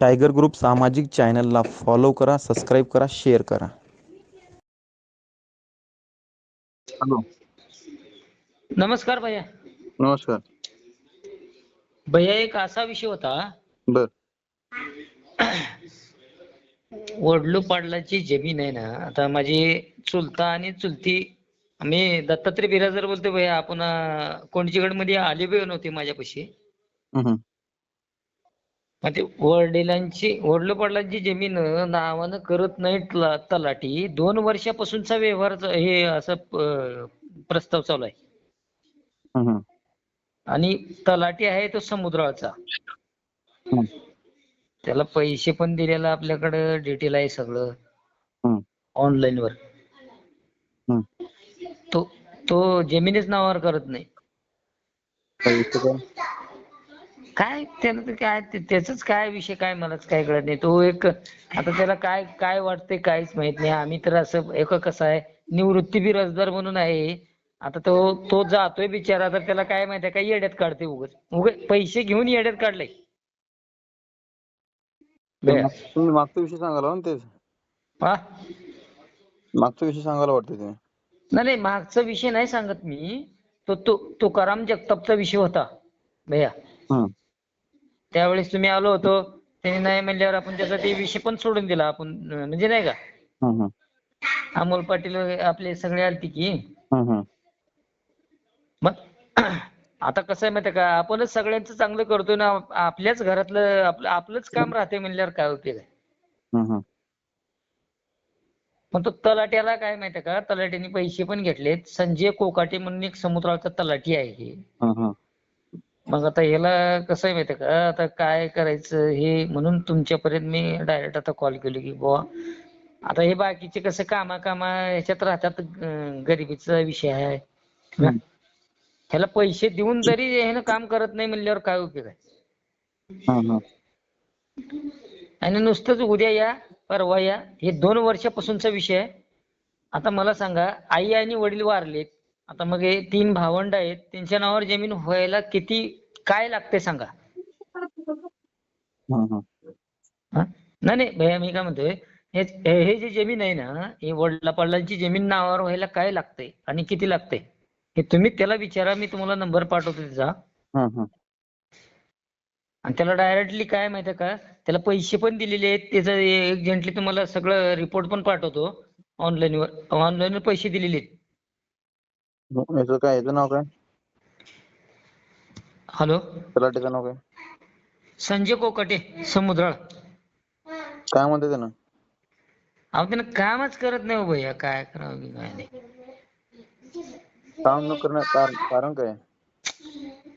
Tiger group सामाजिक चॅनलला follow करा सबस्क्राईब करा शेअर करा. हॅलो. नमस्कार भैया. नमस्कार. भैया एक असा विषय होता. बर. वडलू पाडलाची जमीन आहे ना आता माझी चुलता आणि चुलती मी दत्तात्रय बिराजर बोलतोय भैया आपण कोणचीगडमध्ये आले बी नव्हते माझ्यापाशी. हम्म. मग ते वडिलांची वडलू पाडलांची जमीन नावानं करत नाही तला- तलाठी दोन वर्षापासूनचा व्यवहार हे असं प्रस्ताव चालू आहे हम्म. आणि तलाठी आहे तो समुद्राचा हम्म. त्याला पैसे पण दिलेला आपल्याकडं डिटेल आहे सगळं हम्म. ऑनलाईन वर हम्म. तो तो जमिनीच नावावर करत नाही काय? काय त्याला ते काय ते- त्याचाच काय विषय काय मलाच काय कळत नाही. तो एक आता त्याला काय काय वाटतंय काहीच माहीत नाही. आम्ही तर असं एक कसं आहे निवृत्ती बिराजदार म्हणून आहे. आता तो तो जातोय बिचारा तर त्याला काय माहिती काय येड्यात काढते उगाच. उगाच पैसे घेऊन येड्यात काढलंय. बया. तुम्ही मागचा विषय सांगायला ना तेच? हा? मागचा विषय सांगायला वाटतं तुम्ही? नाही नाही मागचा विषय नाही सांगत मी. तो तो तुकाराम जगतापचा विषय होता. भैया हम्म. त्यावेळेस तुम्ही आलो होतो. त्यांनी नाही म्हणल्यावर आपण त्याचा ते विषय पण सोडून दिला. आपण म्हणजे नाही का. अमोल पाटील वगैरे आपले सगळे आलते की. मग आता कसं आहे माहिती आहे का? आपणच सगळ्यांचं चांगलं करतोय ना. आप- आपल्याच घरातलं आपलं आपलंच काम राहते म्हणल्यावर काय उपयोग आहे. पण तो तलाट्याला काय माहिती आहे का? तलाट्याने पैसे पण घेतलेत. संजय कोकाटे म्हणून एक समुद्राचा तलाठी आहे. मग आता ह्याला कसं आहे माहिती का? आता काय करायचं हे म्हणून तुमच्यापर्यंत मी डायरेक्ट आता कॉल केली की बुवा आता हे बाकीचे कसं कामा कामा ह्याच्यात राहतात गरिबीचा विषय आहे. ह्याला पैसे देऊन जरी ह्यानं काम करत नाही म्हणल्यावर काय उपयोग आहे. आणि नुसतंच उद्या या परवा या हे दोन वर्षापासूनचा विषय आहे. आता मला सांगा आई आणि वडील वारलेत. आता मग हे तीन भावंड आहेत त्यांच्या नावावर जमीन व्हायला किती काय लागते सांगा. हा? नाही नाही भैया मी काय म्हणतोय हे जे जमीन आहे ना हे वडला पाडलांची जमीन नावावर व्हायला काय लागतंय आणि किती लागतंय हे तुम्ही त्याला विचारा मी तुम्हाला नंबर पाठवतो त्याचा. आणि त्याला डायरेक्टली काय माहितीये का त्याला पैसे पण दिलेले आहेत त्याचं एजंटली तुम्हाला सगळं रिपोर्ट पण पाठवतो ऑनलाईन वर ऑनलाईन वर पैसे दिलेले आहेत काय नाव काय हॅलो. तलाठीचं नाव काय? संजय कोकाटे समुद्राळ. काय म्हणते त्यानं? अहो त्यानं कामच करत नाही हो भैया काय करावं की काय नाही. काम न कारण कारण काय?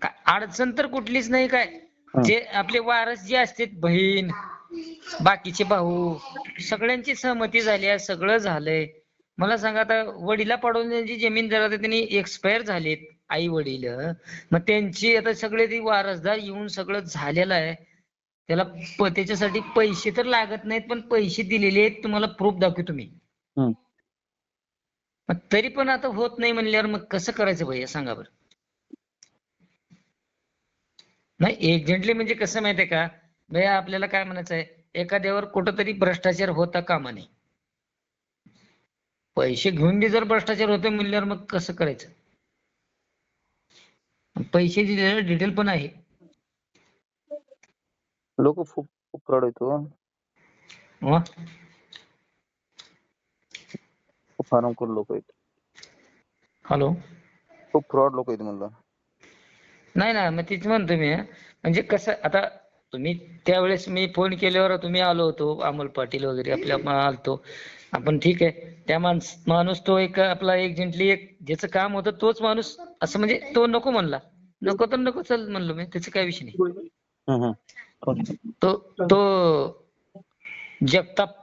का- अडचण तर कुठलीच नाही काय. जे आपले वारस जे असतात बहीण बाकीचे भाऊ सगळ्यांची सहमती झाली आहे सगळं झालंय. मला सांगा आता वडिला पडवण्याची जमीन जरा त्यांनी एक्सपायर झालीत. आई वडील मग त्यांची आता सगळे ती वारसदार येऊन सगळं झालेलं आहे. त्याला त्याच्यासाठी पैसे तर लागत नाहीत पण पैसे दिलेले आहेत. तुम्हाला प्रूफ हम्म. मग तरी पण आता होत नाही म्हणल्यावर मग कसं करायचं भैया? सांगा बरं. नाही एजंटली म्हणजे कसं माहितीये का? भैया आपल्याला काय म्हणायचं आहे? एखाद्यावर कुठंतरी भ्रष्टाचार होता कामा नये. पैसे घेऊन बी जर भ्रष्टाचार होते म्हणल्यावर मग कसं करायचं? पैसे दिलेलं डिटेल पण आहे. लोक खूप खूप फ्रॉड येतो हो? खूप हरामखोर लोक आहेत. हॅलो खूप फ्रॉड लोक आहेत म्हणलं. नाही ना मग तीच म्हणतो मी. म्हणजे कसं आता तुम्ही त्यावेळेस मी फोन केल्यावर तुम्ही आलो होतो अमोल पाटील वगैरे आपल्या म- आलतो. आपण ठीक आहे. त्या माणस माणूस तो एक आपला एजंटली एक ज्याचं काम होतं तोच माणूस असं म्हणजे तो नको म्हणला. नको तर नको चल म्हणलो मी त्याचा काय विषय नाही. तो तो जगताप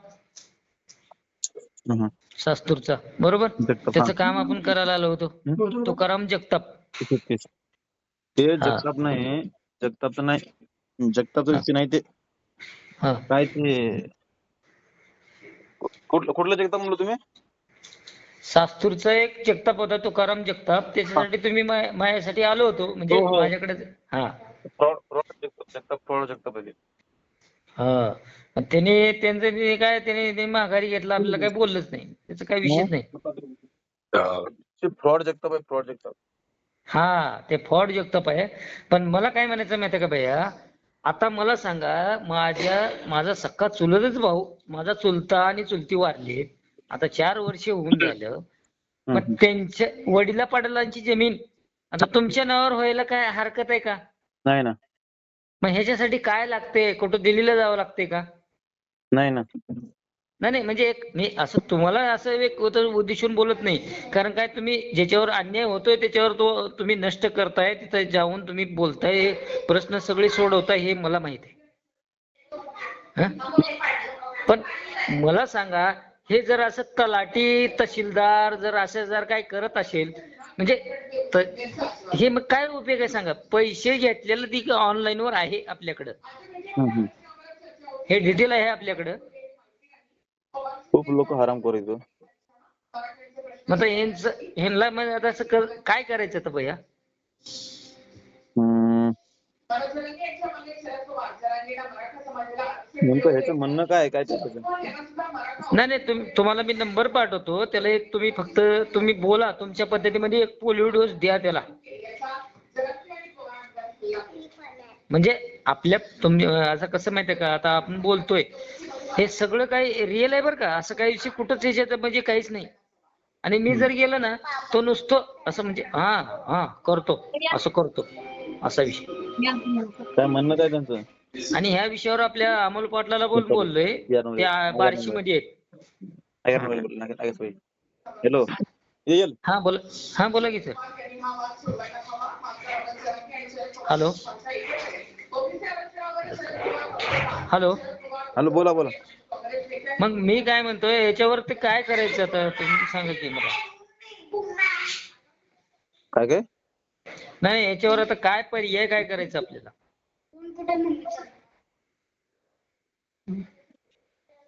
हम्म. सास्तूरचा बरोबर जगताप, त्याचं. काम आपण करायला आलो होतो तुकाराम जगताप तेच, तेच. ते जगताप नाही जगताप नाही जगताप नाही ते हा काय ते कुठलं कुठलं जगताप म्हणलं तुम्ही सास्तूरचा एक जगताप होता तुकाराम जगताप. त्याच्यासाठी तुम्ही मा- माझ्यासाठी आलो होतो. म्हणजे हो, हो. माझ्याकडे हा. Fraud fraud Jagtap Jagtap fraud Jagtap आहे. ते. हा. मग त्याने त्यांचं ते काय त्याने ते माघारी घेतलं आपल्याला काही बोललंच नाही. त्याचा काही विषयच नाही. फ्रॉड जगताप आहे फ्रॉड जगताप. हा ते फॉड जगताप आहे. पण मला काय म्हणायचं माहिती का भैया? आता मला सांगा माझ्या माझा सख्खा चुलतच भाऊ माझा चुलता आणि चुलती वारली. आता चार वर्ष होऊन झालं मग त्यांच्या वडिला पाटलांची जमीन आता तुमच्या नावावर व्हायला काय हरकत आहे का? नाही ना. मग ह्याच्यासाठी काय लागते? कुठं दिल्लीला जावं लागते का? नाही ना. नाही नाही म्हणजे एक मी असं तुम्हाला असं एक उद्देशून बोलत नाही. कारण काय तुम्ही ज्याच्यावर अन्याय होतोय त्याच्यावर तो तुम्ही नष्ट करताय तिथं जाऊन तुम्ही बोलताय हे प्रश्न सगळे सोडवताय हे मला माहीत आहे. हं? पण मला सांगा हे जर असं तलाठी तहसीलदार जर असं जर काय करत असेल म्हणजे हे मग काय उपयोग आहे सांगा? पैसे घेतलेलं ती ऑनलाईन वर आहे आपल्याकडं. हे डिटेल आहे आपल्याकडं. खूप लोक हराम करतो मग आता ह्यांचं ह्यांना मग आता असं कर- काय करायचं आता भैया? नेमकं ह्याचं म्हणणं काय आहे? काय त्याचं? नाही नाही तुम तुम्हाला मी नंबर पाठवतो. त्याला एक तुम्ही फक्त तुम्ही बोला तुमच्या पद्धतीमध्ये एक पोलिओ डोस द्या त्याला. म्हणजे आपल्या तुम्ही असं कसं माहितीये का? आता आपण बोलतोय. हे सगळं काही रिअल आहे बरं का? असं काही विषय कुठंच ह्याच्यात म्हणजे काहीच नाही. आणि मी जर गेलो ना तो नुसतं असं म्हणजे हा हा करतो. असं करतो. असा विषय. काय म्हणणं काय त्यांचं? आणि ह्या विषयावर आपल्या अमोल पाटलाला बोल बोललोय. त्या बार्शी मध्ये आहेत हॅलो. येईल. हा बोला. हा बोला की सर हॅलो. हॅलो. हॅलो बोला बोला. मग मी काय म्हणतोय याच्यावरती काय करायचं आता? तुम्ही सांगा की मला. काय काय? नाही याच्यावर आता काय पर्याय काय करायचं आपल्याला?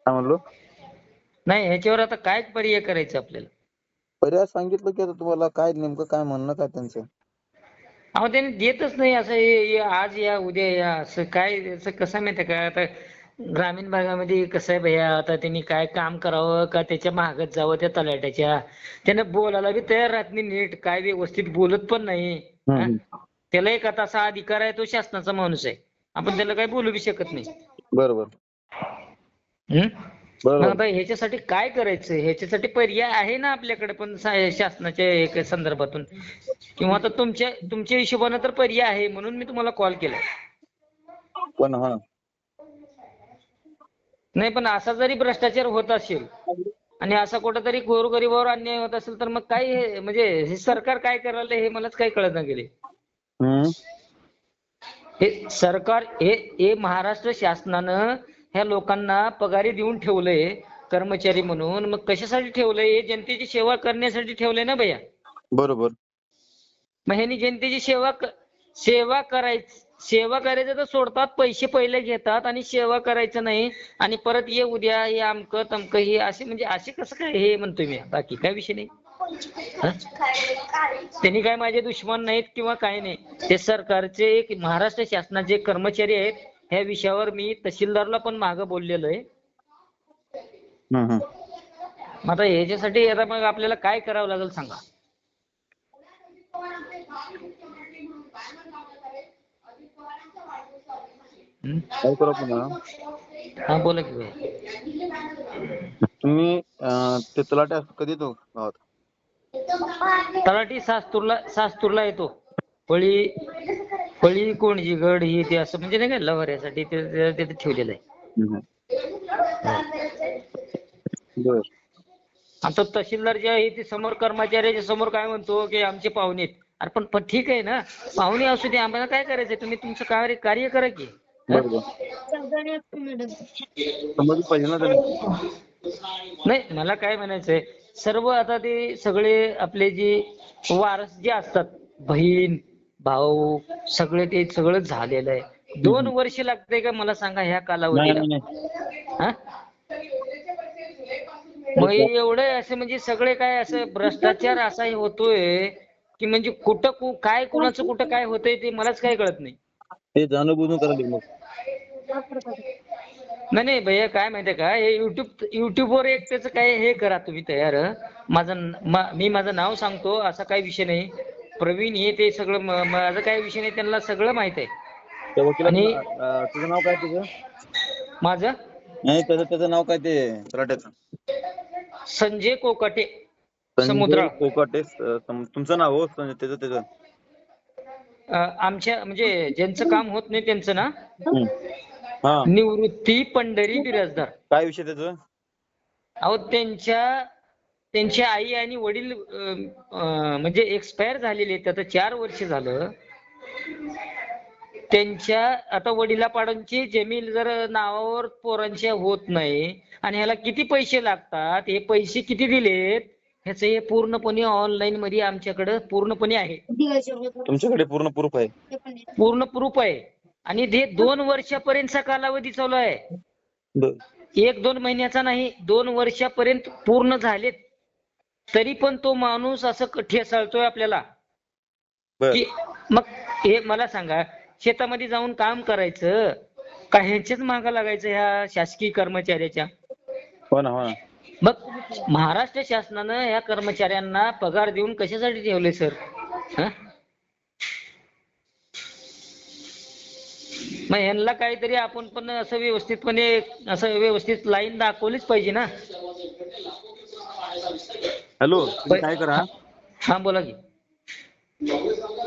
काय म्हणलो? नाही ह्याच्यावर आता काय पर्याय करायचं आपल्याला? पर्याय सांगितलं की आता तुम्हाला काय नेमकं काय म्हणणं काय त्यांचं? अहो त्याने देतच नाही असं हे हे आज या उद्या या असं काय असं कसं माहितीये का? आता ग्रामीण भागामध्ये कसं आहे भैया आता त्यांनी काय काम करावं का? त्याच्या मागत जावं त्या तलाट्याच्या. त्यानं बोलायला बी तयार राहत नाही नीट काय व्यवस्थित बोलत पण नाही. त्याला एक आता असा अधिकार आहे तो शासनाचा माणूस आहे. आपण त्याला काही बोलू बी शकत नाही. बरोबर. बरोबर. ह्याच्यासाठी काय करायचं? ह्याच्यासाठी पर्याय आहे ना आपल्याकडे पण शासनाच्या एक संदर्भातून? किंवा आता तुमच्या तुमच्या हिशोबानं तर पर्याय आहे म्हणून मी तुम्हाला कॉल केला. पण हा. नाही पण असा जरी भ्रष्टाचार होत असेल आणि असा कुठंतरी गोरगरिबावर अन्याय होत असेल तर मग काय हे- म्हणजे हे सरकार काय करायला हे मलाच काही कळत नाही गेले. हे सरकार हे हे महाराष्ट्र शासनानं ह्या लोकांना पगारी देऊन ठेवलंय कर्मचारी म्हणून. मग कशासाठी ठेवलंय? हे जनतेची सेवा करण्यासाठी ठेवलंय ना भैया? बरोबर. मग ह्यांनी जनतेची सेवा सेवा करायची सेवा करायचं तर सोडतात पैसे पहिले घेतात आणि सेवा करायचं नाही आणि परत ये उद्या हे अमकं तमकं हे असे म्हणजे असे कसं काय हे म्हणतोय मी? बाकी काय विषय नाही. हं? त्यांनी काय माझे दुश्मन नाहीत किंवा काय नाही. ते सरकारचे एक महाराष्ट्र शासनाचे कर्मचारी आहेत. ह्या विषयावर मी तहसीलदारला पण मागं बोललेलो आहे. आता ह्याच्यासाठी आता मग आपल्याला काय करावं लागेल सांगा? काय करू आपण हा? बोला की तुम्ही ते तलाठी कधी येतो गावात? तलाठी सास्तूरला सास्तूरला येतो. फळी फळी कोणजीगड ही ते असं म्हणजे नाही का लवाऱ्यासाठी ते ते- तिथे ठेवलेलं आहे. बर. आता तहसीलदार जे आहे ते समोर कर्मचाऱ्याच्या समोर काय म्हणतो की आमचे पाहुणे आहेत. अरे पण पण ठीक आहे ना. पाहुणे असू दे आम्हाला काय करायचंय? तुम्ही तुमचं कार्य कार्य करा की. नाही मला काय म्हणायचंय सर्व आता ते सगळे आपले जे वारस जे असतात बहीण भाऊ सगळे ते सगळं झालेलं आहे. दोन वर्ष लागते का मला सांगा ह्या कालावधीला. हा? मग एवढं असं म्हणजे सगळे काय असं भ्रष्टाचार असा हे होतोय की म्हणजे कुठं काय कुणाचं कुठं काय होतंय ते मलाच काही कळत नाही. ते जाणून बुजून करायला लागलो नाही नाही भैया काय माहितीये का? हे युट्यूब युट्यूबवर एक त्याचं काय हे करा तुम्ही तयार. माझं मा- मी माझं नाव सांगतो असा काही विषय नाही. प्रवीण हे ते सगळं म- माझं काही विषय नाही त्यांना सगळं माहीत आहे. त्या वकिलाचं आणि- ना- अं, तुझं नाव काय तुझं? माझं? नाही त्याचं त्याचं नाव काय ते? तलाट्याचं संजय कोकाटे संजय समुद्र. कोकाटे तुमचं नाव हो संजय त्याचं त्याचं. आमच्या म्हणजे ज्यांचं काम होत नाही त्यांचं ना. हा. निवृत्ती पंढरी बिराजदार. काय विषय त्याचं? अहो त्यांच्या त्यांची आई आणि वडील अं, अं, म्हणजे एक्सपायर झालेले आहेत. आता चार वर्ष झालं. त्यांच्या आता वडिलापाडांची जमीन जर नावावर पोरांच्या होत नाही आणि ह्याला किती पैसे लागतात? हे पैसे किती दिलेत? ह्याचं हे पूर्णपणे ऑनलाईन मध्ये आमच्याकडे पूर्णपणे आहे. तुमच्याकडे पूर्ण प्रूफ आहे? पूर्ण प्रूफ आहे. आणि ते दोन वर्षापर्यंतचा कालावधी चालू आहे. एक दोन महिन्याचा नाही दोन वर्षापर्यंत पूर्ण झालेत. तरी पण तो माणूस असं ठेसाळतोय आपल्याला. की मग हे मला सांगा शेतामध्ये जाऊन काम करायचं का ह्यांच्याच मागं लागायचं ह्या शासकीय कर्मचाऱ्याच्या? हो ना हो ना. मग महाराष्ट्र शासनानं ह्या कर्मचाऱ्यांना पगार देऊन कशासाठी ठेवले सर? हं? मग ह्यांना काहीतरी आपण पण असं व्यवस्थितपणे असं व्यवस्थित लाईन दाखवलीच पाहिजे ना? हॅलो तुम्ही काय करा? हा बोला की.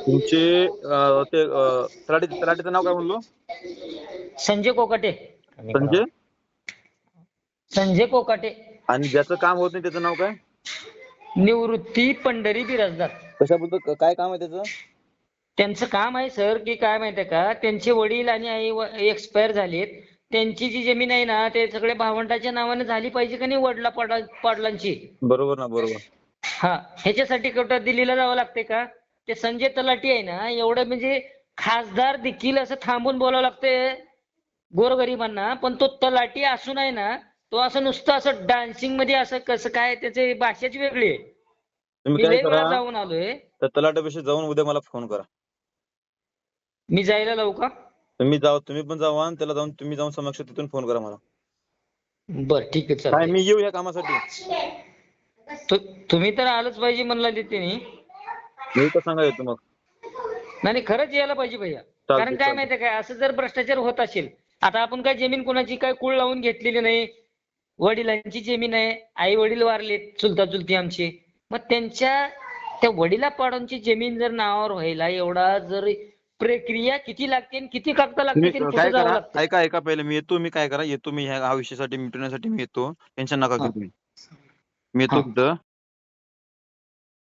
तुमचे अं, ते अं, तलाठी तलाठीचं नाव काय म्हणलो? संजय कोकाटे. संजय? संजय कोकाटे. आणि ज्याचं काम होत नाही त्याचं नाव काय? निवृत्ती पंढरी बिराजदार. कशाबद्दल? काय काम आहे त्याचं? त्यांचं काम आहे सर की काय माहितीये का? त्यांचे वडील आणि आई एक्सपायर झालेत. त्यांची जी जमीन आहे ना ते सगळे भावंडाच्या नावाने झाली पाहिजे का नाही वडला पाडा पाडलांची? बरोबर ना बरोबर. हा ह्याच्यासाठी कुठं दिल्लीला जावं लागते का? ते संजय तलाठी आहे ना एवढं म्हणजे खासदार देखील असं थांबून बोलावं लागतंय गोरगरिबांना पण तो तलाठी असून आहे ना तो असं नुसतं असं डान्सिंगमध्ये असं कसं काय त्याची भाषाच वेगळी आहे. तुम्ही मी काय लय वेळा करा जाऊन आलोय. त्या तलाट्यापाशी जाऊन उद्या मला फोन करा. मी जायला लावू का? तुम्ही जाऊ तुम्ही पण जावा आणि त्याला जाऊन तुम्ही जाऊन समक्ष तिथून फोन करा मला. बर ठीक आहे काय चालतंय मी येऊ या कामासाठी. तु- तुम्ही तर आलंच पाहिजे म्हणला तिथे मी तर सांगा येतो मग. नाही खरंच यायला पाहिजे भैया. कारण काय चालतंय. माहितीये काय असं जर भ्रष्टाचार होत असेल आता आपण काय जमीन कोणाची काय कुळ लावून घेतलेली नाही वडिलांची जमीन आहे आई वडील वारलेत चुलता चुलती आमचे. मग त्यांच्या त्या वडिलापाडांची जमीन जर नावावर व्हायला एवढा जर प्रक्रिया किती लागते आणि किती कागद लागते काय करा ऐका ऐका पहिले मी येतो मी काय करा येतो मी ह्या हा विषयासाठी मिटवण्यासाठी मी येतो. टेन्शन नका. घेऊ तुम्ही. मी येतो हा. तिथं.